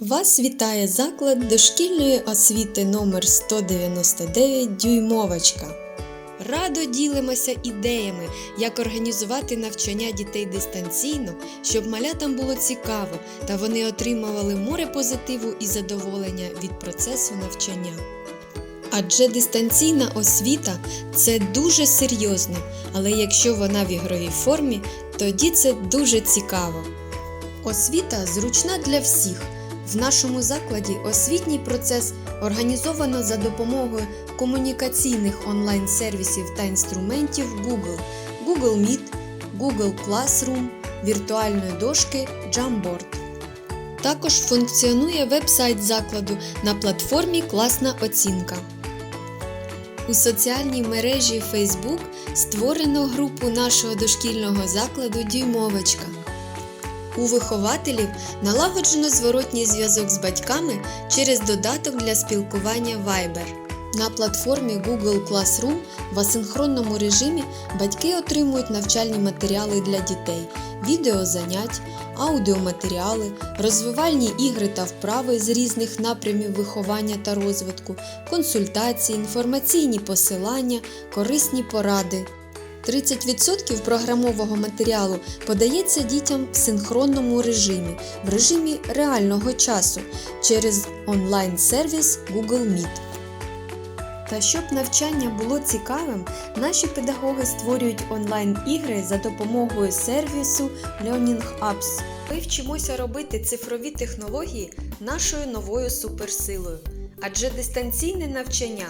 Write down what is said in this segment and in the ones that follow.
Вас вітає заклад дошкільної освіти номер 199 Дюймовочка. Радо ділимося ідеями, як організувати навчання дітей дистанційно, щоб малятам було цікаво та вони отримували море позитиву і задоволення від процесу навчання. Адже дистанційна освіта це дуже серйозно, але якщо вона в ігровій формі, тоді це дуже цікаво. Освіта зручна для всіх. В нашому закладі освітній процес організовано за допомогою комунікаційних онлайн-сервісів та інструментів Google, Google Meet, Google Classroom, віртуальної дошки Jamboard. Також функціонує веб-сайт закладу на платформі Класна оцінка. У соціальній мережі Facebook створено групу нашого дошкільного закладу Дюймовочка. У вихователів налагоджено зворотній зв'язок з батьками через додаток для спілкування Viber. На платформі Google Classroom в асинхронному режимі батьки отримують навчальні матеріали для дітей, відеозанять, аудіоматеріали, розвивальні ігри та вправи з різних напрямів виховання та розвитку, консультації, інформаційні посилання, корисні поради. 30% програмового матеріалу подається дітям в синхронному режимі, в режимі реального часу через онлайн-сервіс Google Meet. Та щоб навчання було цікавим, наші педагоги створюють онлайн-ігри за допомогою сервісу Learning Apps. Ми вчимося робити цифрові технології нашою новою суперсилою, адже дистанційне навчання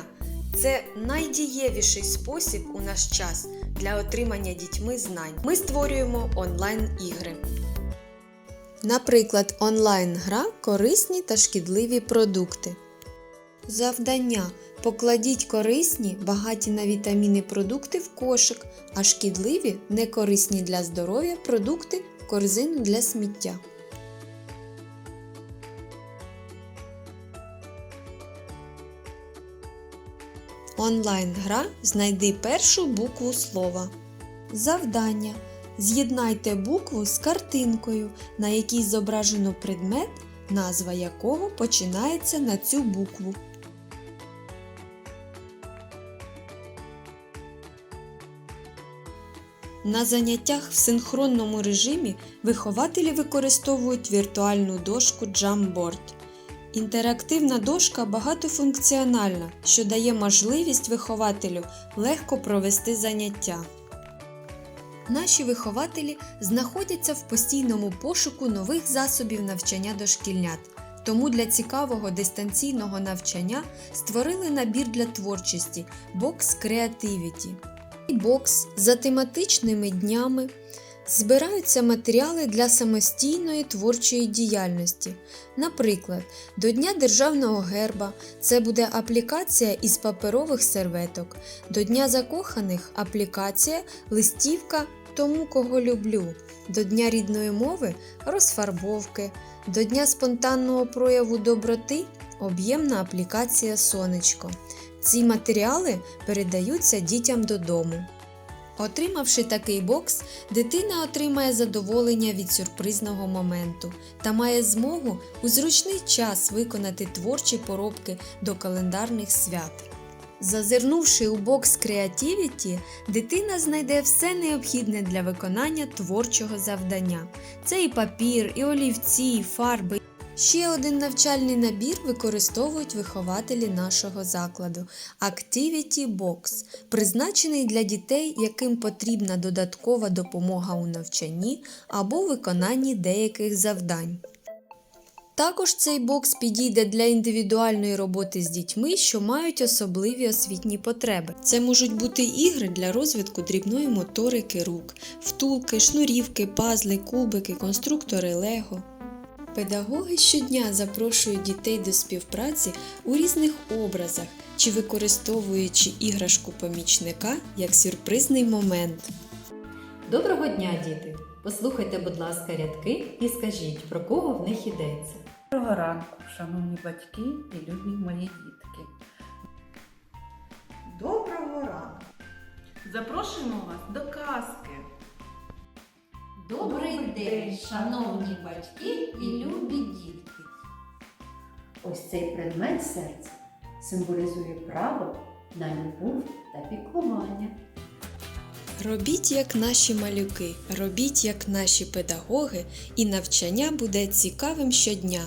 це найдієвіший спосіб у наш час для отримання дітьми знань. Ми створюємо онлайн-ігри. Наприклад, онлайн-гра корисні та шкідливі продукти. Завдання. Покладіть корисні, багаті на вітаміни продукти в кошик, а шкідливі, некорисні для здоров'я продукти в корзину для сміття. Онлайн-гра Знайди першу букву слова. Завдання. З'єднайте букву з картинкою, на якій зображено предмет, назва якого починається на цю букву. На заняттях в синхронному режимі вихователі використовують віртуальну дошку Jamboard. Інтерактивна дошка багатофункціональна, що дає можливість вихователю легко провести заняття. Наші вихователі знаходяться в постійному пошуку нових засобів навчання дошкільнят. Тому для цікавого дистанційного навчання створили набір для творчості Box Creativity. Бокс за тематичними днями збираються матеріали для самостійної творчої діяльності. Наприклад, до Дня Державного герба це буде аплікація із паперових серветок, до Дня закоханих аплікація листівка тому, кого люблю, до Дня рідної мови розфарбовки, до Дня спонтанного прояву доброти об'ємна аплікація Сонечко. Ці матеріали передаються дітям додому. Отримавши такий бокс, дитина отримає задоволення від сюрпризного моменту та має змогу у зручний час виконати творчі поробки до календарних свят. Зазирнувши у бокс Creativity, дитина знайде все необхідне для виконання творчого завдання. Це і папір, і олівці, і фарби. Ще один навчальний набір використовують вихователі нашого закладу Activity Box, призначений для дітей, яким потрібна додаткова допомога у навчанні або виконанні деяких завдань. Також цей бокс підійде для індивідуальної роботи з дітьми, що мають особливі освітні потреби. Це можуть бути ігри для розвитку дрібної моторики рук, втулки, шнурівки, пазли, кубики, конструктори Лего. Педагоги щодня запрошують дітей до співпраці у різних образах чи використовуючи іграшку помічника як сюрпризний момент. Доброго дня, діти! Послухайте, будь ласка, рядки і скажіть, про кого в них йдеться. Доброго ранку, шановні батьки і любі мої дітки. Доброго ранку! Запрошуємо вас до казки. Добрий день, шановні батьки і любі дітки. Ось цей предмет серця символізує право на любов та піклування. Робіть як наші малюки, робіть як наші педагоги, і навчання буде цікавим щодня.